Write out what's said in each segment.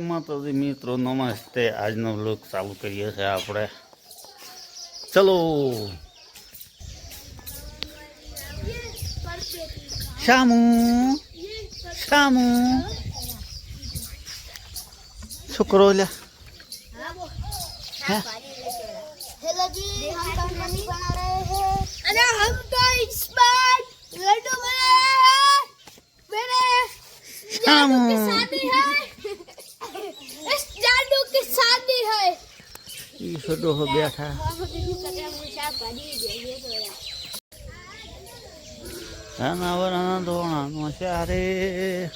માતાજી મિત્રો નમસ્તે. આજનો બ્લોગ ચાલુ કરીએ છીએ આપણે. ચલો. શામુ શામુ છોકરો हैं? સદો હો બેઠા. ધોરણ ધોણાનો ચારે.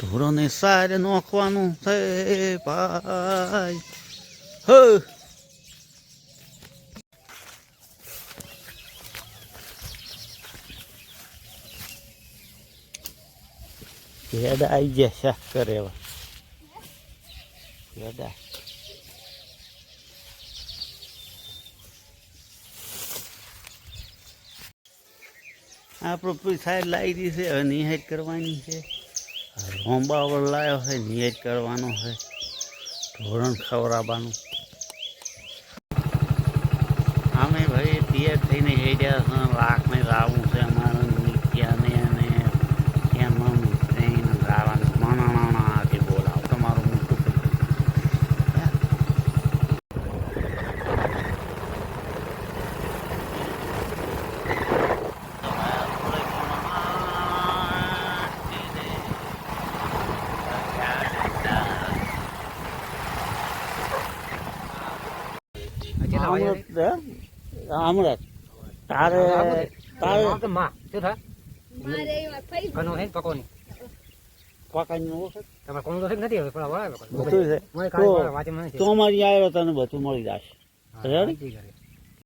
ધોરણે સારે નોખવાનું છે ભાઈ. હ. ભેડા આવી ગયા શાક કરે એવા ભેડા આપણો સાઈડ લાવી છે, હવે નિહાઈટ કરવાની છે. હોંબાવળ લાવ્યો છે નિહાઈટ કરવાનો છે. ધોરણ ખવડાવવાનું. અમે ભાઈ તૈયાર થઈને હેડ્યા લાખ લાખને આમરત તારે તારે માં શું થાય કનો હે પકોની? તમારી આવ્યો તને બધું મળી જશે.